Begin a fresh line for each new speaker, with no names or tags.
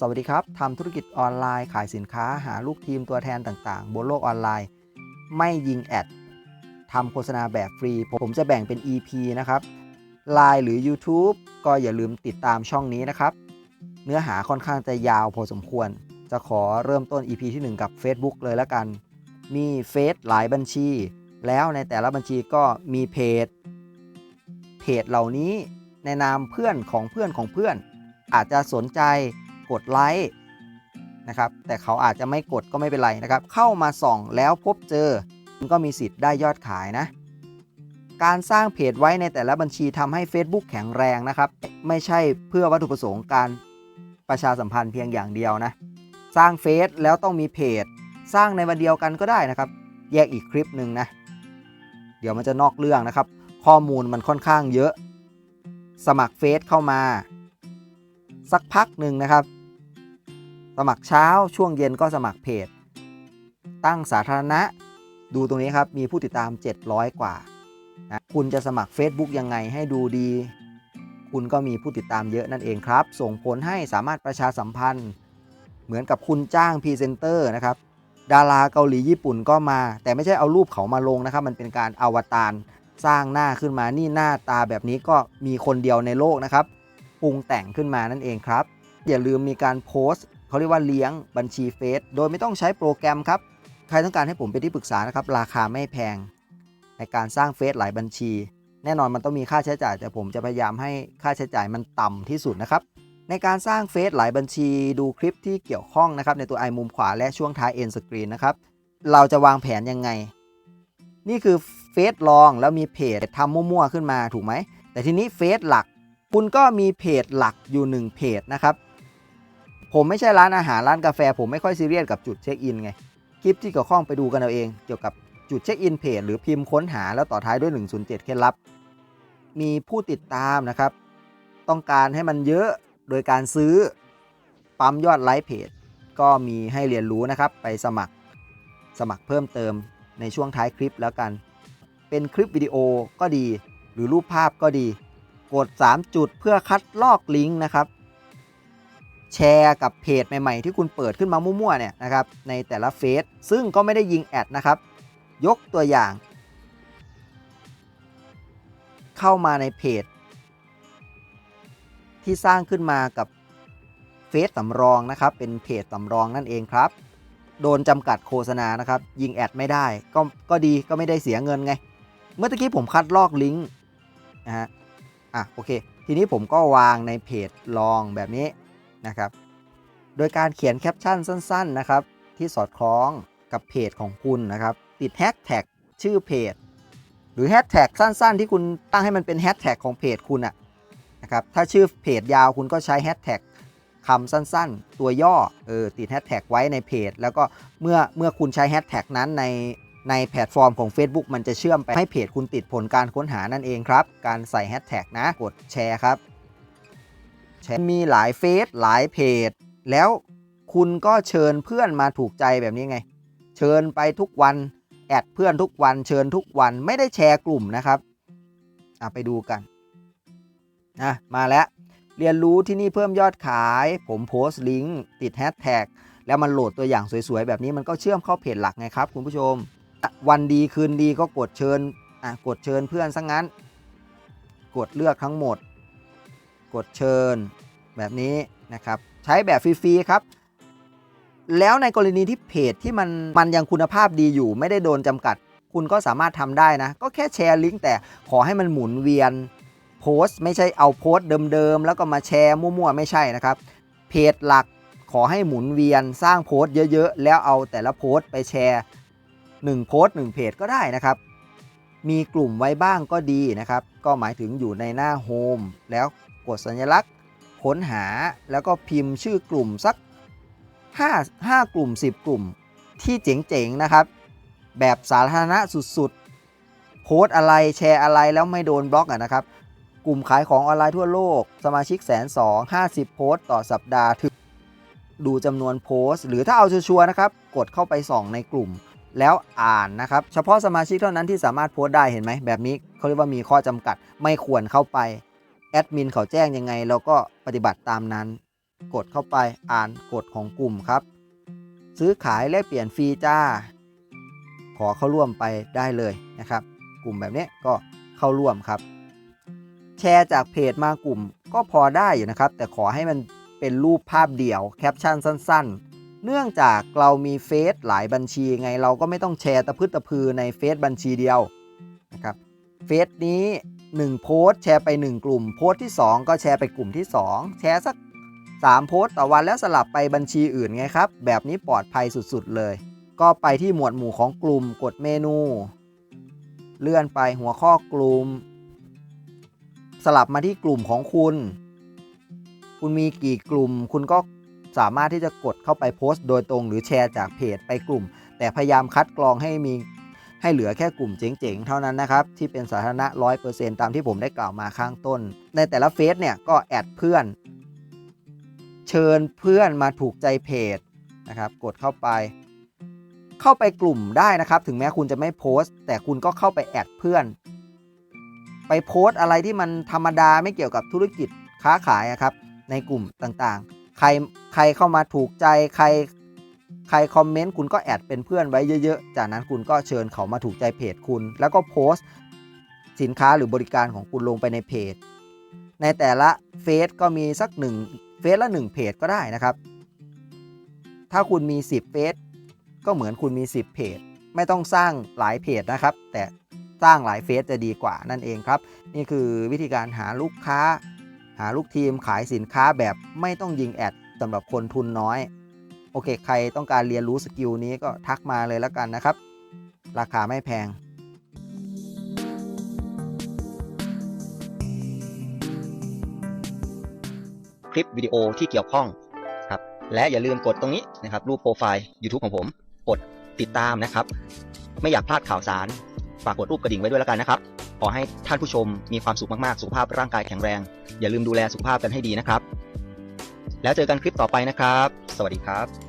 สวัสดีครับทำธุรกิจออนไลน์ขายสินค้าหาลูกทีมตัวแทนต่างๆ บนโลกออนไลน์ ไม่ยิงแอดทำโฆษณาแบบฟรี ผมจะแบ่งเป็น EP นะครับ Line หรือ YouTube ก็อย่าลืมติดตามช่องนี้นะครับ เนื้อหาค่อนข้างจะยาวพอสมควร จะขอเริ่มต้น EP ที่ 1 กับ Facebook เลยแล้วกัน มีเฟซหลายบัญชี แล้วในแต่ละบัญชีก็มีเพจ เพจเหล่านี้ในนามเพื่อนของเพื่อนของเพื่อน อาจจะสนใจ กดไลค์นะครับแต่เขาอาจจะไม่กดก็ไม่เป็นไรนะครับ เข้ามาส่องแล้วพบเจอคุณก็มีสิทธิ์ได้ยอดขายนะ การสร้างเพจไว้ในแต่ละบัญชีทำให้ Facebook แข็งแรงนะครับ ไม่ใช่เพื่อวัตถุประสงค์การประชาสัมพันธ์เพียงอย่างเดียวนะ สร้างเฟซแล้วต้องมีเพจ สร้างในวันเดียวกันก็ได้นะครับ แยกอีกคลิปหนึ่งนะ เดี๋ยวมันจะนอกเรื่องนะครับ ข้อมูลมันค่อนข้างเยอะ สมัครเฟซเข้ามา สักพักหนึ่งนะครับ สมัครเช้าช่วงเย็นก็สมัครเพจ ตั้งสาธารณะ ดูตรงนี้ครับ มีผู้ติดตาม 700 กว่านะคุณจะสมัคร Facebook ยังไงให้ดูดี คุณก็มีผู้ติดตามเยอะนั่นเองครับ ส่งผลให้สามารถประชาสัมพันธ์ เหมือนกับคุณจ้างพรีเซนเตอร์นะครับดาราเกาหลีญี่ปุ่นก็มา แต่ไม่ใช่เอารูปเขามาลงนะครับ มันเป็นการอวตารสร้างหน้าขึ้นมานี่หน้าตาแบบนี้ก็มีคนเดียวในโลกนะครับปรุงแต่งขึ้นมานั่นเองครับ อย่าลืมมีการโพสต์ เขาเรียกว่าเลี้ยงบัญชีเฟซโดยไม่ต้องใช้โปรแกรมครับ ใครต้องการให้ผมเป็นที่ปรึกษานะครับ ราคาไม่แพง ในการสร้างเฟซหลายบัญชี แน่นอนมันต้องมีค่าใช้จ่าย แต่ผมจะพยายามให้ค่าใช้จ่ายมันต่ำที่สุดนะครับ ในการสร้างเฟซหลายบัญชีดูคลิปที่เกี่ยวข้องนะครับในตัวไอมุมขวาและช่วงท้ายเอ็นสกรีนนะครับเราจะวางแผนยังไง นี่คือเฟซลองแล้วมีเพจทำมั่วๆขึ้นมาถูกไหมแต่ทีนี้เฟซหลักคุณก็มีเพจหลักอยู่ 1 เพจนะครับ ผมไม่ใช่ร้านอาหารร้านกาแฟ ผมไม่ค่อยซีเรียสกับจุดเช็คอินไง คลิปที่เกี่ยวข้องไปดูกันเอาเอง เกี่ยวกับจุดเช็คอินเพจหรือพิมพ์ค้นหาแล้วต่อท้ายด้วย 107 เคล็ดลับ มีผู้ติดตามนะครับ ต้องการให้มันเยอะโดยการซื้อปั๊มยอดไลค์เพจ ก็มีให้เรียนรู้นะครับ ไปสมัครสมัครเพิ่มเติมในช่วงท้ายคลิปแล้วกัน เป็นคลิปวิดีโอก็ดี หรือรูปภาพก็ดี กด 3 จุดเพื่อคัดลอกลิงก์นะครับ แชร์กับเพจใหม่ๆ ที่คุณเปิดขึ้นมามั่วๆเนี่ยนะครับในแต่ละเฟซซึ่งก็ไม่ได้ยิงแอดนะครับ ยกตัวอย่าง เข้ามาในเพจ ที่สร้างขึ้นมากับเฟซสำรองนะครับ เป็นเพจสำรองนั่นเองครับ โดนจำกัดโฆษณานะครับ ยิงแอดไม่ได้ก็ก็ดีก็ไม่ได้เสียเงินไง เมื่อตะกี้ผมคัดลอกลิงก์นะฮะอะโอเค ทีนี้ผมก็วางในเพจลองแบบนี้ นะครับ โดยการเขียนแคปชั่นสั้น ๆ นะครับ ที่สอดคล้องกับเพจของคุณนะครับ ติดแฮชแท็กชื่อเพจ หรือแฮชแท็กสั้น ๆ ที่คุณตั้งให้มันเป็นแฮชแท็กของเพจคุณอะนะครับถ้าชื่อเพจยาวคุณก็ใช้แฮชแท็กคำสั้น ๆ ตัวย่อเออติดแฮชแท็กไว้ในเพจ แล้วก็เมื่อเมื่อคุณใช้แฮชแท็กนั้นในในแพลตฟอร์มของ Facebook มันจะเชื่อมไปให้เพจคุณติดผลการค้นหานั่นเองครับ การใส่แฮชแท็กนะ กดแชร์ครับ ชร์มีหลายเฟซหลายเพจ แล้วคุณก็เชิญเพื่อนมาถูกใจแบบนี้ไง เชิญไปทุกวัน แอดเพื่อนทุกวัน เชิญทุกวันไม่ได้แชร์กลุ่มนะครับอะไปดูกันอะมาแล้ว เรียนรู้ที่นี่เพิ่มยอดขาย ผมโพสต์ลิงก์ติดแฮชแท็กแล้วมันโหลดตัวอย่างสวยๆ แบบนี้มันก็เชื่อมเข้าเพจหลักไงครับ คุณผู้ชม วันดีคืนดีก็กดเชิญอะกดเชิญเพื่อนซะงงั้น กดเลือกทั้งหมด กดเชิญแบบนี้นะครับใช้แบบฟรีๆครับ แล้วในกรณีที่เพจที่มันมันยังคุณภาพดีอยู่ ไม่ได้โดนจำกัด คุณก็สามารถทำได้นะ ก็แค่แชร์ลิงก์แต่ขอให้มันหมุนเวียนโพสต์ ไม่ใช่เอาโพสต์เดิมๆ แล้วก็มาแชร์มั่วๆ ไม่ใช่นะครับ เพจหลักขอให้หมุนเวียนสร้างโพสต์เยอะๆ แล้วเอาแต่ละโพสต์ไปแชร์ 1 โพสต์ 1 เพจก็ได้นะครับ มีกลุ่มไว้บ้างก็ดีนะครับ ก็หมายถึงอยู่ในหน้าโฮมแล้ว กดสัญลักษณ์ ค้นหาแล้วก็พิมพ์ชื่อกลุ่มสัก 5 5 กลุ่ม 10 กลุ่มที่เจ๋งๆนะครับ แบบสาธารณะสุดๆ โพสอะไรแชร์อะไรแล้วไม่โดนบล็อกอะนะครับ กลุ่มขายของออนไลน์ทั่วโลก สมาชิกแสนสองห้าสิบโพสต่อสัปดาห์ถึงดูจำนวนโพสต์หรือถ้าเอาชัวร์นะครับ กดเข้าไปส่องในกลุ่มแล้วอ่านนะครับ เฉพาะสมาชิกเท่านั้นที่สามารถโพสต์ได้เห็นไหมแบบนี้เขาเรียกว่ามีข้อจำกัดไม่ควรเข้าไป แอดมินเขาแจ้งยังไง เราก็ปฏิบัติตามนั้น กดเข้าไปอ่านกฎของกลุ่มครับ ซื้อขายแลกเปลี่ยนฟรีจ้า ขอเข้าร่วมไปได้เลยนะครับ กลุ่มแบบนี้ก็เข้าร่วมครับ แชร์จากเพจมากลุ่มก็พอได้อยู่นะครับ แต่ขอให้มันเป็นรูปภาพเดี่ยวแคปชั่นสั้น ๆ เนื่องจากเรามีเฟซหลายบัญชีไงเราก็ไม่ต้องแชร์ตะพืดตะพือในเฟซบัญชีเดียวนะครับเฟซนี้ 1 โพสต์แชร์ไป 1 กลุ่ม โพสต์ที่ 2 ก็แชร์ไปกลุ่มที่ 2 แชร์สัก 3 โพสต์ต่อวันแล้วสลับไปบัญชีอื่นไงครับ แบบนี้ปลอดภัยสุดๆเลย ก็ไปที่หมวดหมู่ของกลุ่มกดเมนู เลื่อนไปหัวข้อกลุ่ม สลับมาที่กลุ่มของคุณ คุณมีกี่กลุ่ม คุณก็สามารถที่จะกดเข้าไปโพสต์โดยตรงหรือแชร์จากเพจไปกลุ่ม แต่พยายามคัดกรองให้มี ให้เหลือแค่กลุ่มเจ๋งๆ เท่านั้นนะครับ ที่เป็นสาธารณะ 100%ตามที่ผมได้กล่าวมาข้างต้น ในแต่ละเฟซเนี่ยก็แอดเพื่อน เชิญเพื่อนมาถูกใจเพจนะครับกดเข้าไป เข้าไปกลุ่มได้นะครับ ถึงแม้คุณจะไม่โพสต์ แต่คุณก็เข้าไปแอดเพื่อน ไปโพสต์อะไรที่มันธรรมดาไม่เกี่ยวกับธุรกิจค้าขายอะครับในกลุ่มต่างๆ ใครใครเข้ามาถูกใจใคร ใครคอมเมนต์คุณก็แอดเป็นเพื่อนไว้เยอะๆ จากนั้นคุณก็เชิญเขามาถูกใจเพจคุณ แล้วก็โพสต์ สินค้าหรือบริการของคุณลงไปในเพจ ในแต่ละเฟซก็มีสักหนึ่งเฟซละ1เพจก็ได้นะครับ ถ้าคุณมี 10เฟซก็เหมือนคุณมี 10เพจ ไม่ต้องสร้างหลายเพจนะครับ แต่สร้างหลายเฟซจะดีกว่านั่นเองครับ นี่คือวิธีการหาลูกค้า หาลูกทีมขายสินค้าแบบไม่ต้องยิงแอดสำหรับคนทุนน้อย โอเค ใครต้องการเรียนรู้สกิลนี้ก็ทักมาเลยแล้วกันนะครับ ราคาไม่แพง
คลิปวิดีโอที่เกี่ยวข้องครับและอย่าลืมกดตรงนี้นะครับ รูปโปรไฟล์ YouTube ของผม กดติดตามนะครับ ไม่อยากพลาดข่าวสาร ฝากกดรูปกระดิ่งไว้ด้วยแล้วกันนะครับ ขอให้ท่านผู้ชมมีความสุขมากๆ สุขภาพร่างกายแข็งแรง อย่าลืมดูแลสุขภาพกันให้ดีนะครับ แล้วเจอกันคลิปต่อไปนะครับ สวัสดีครับ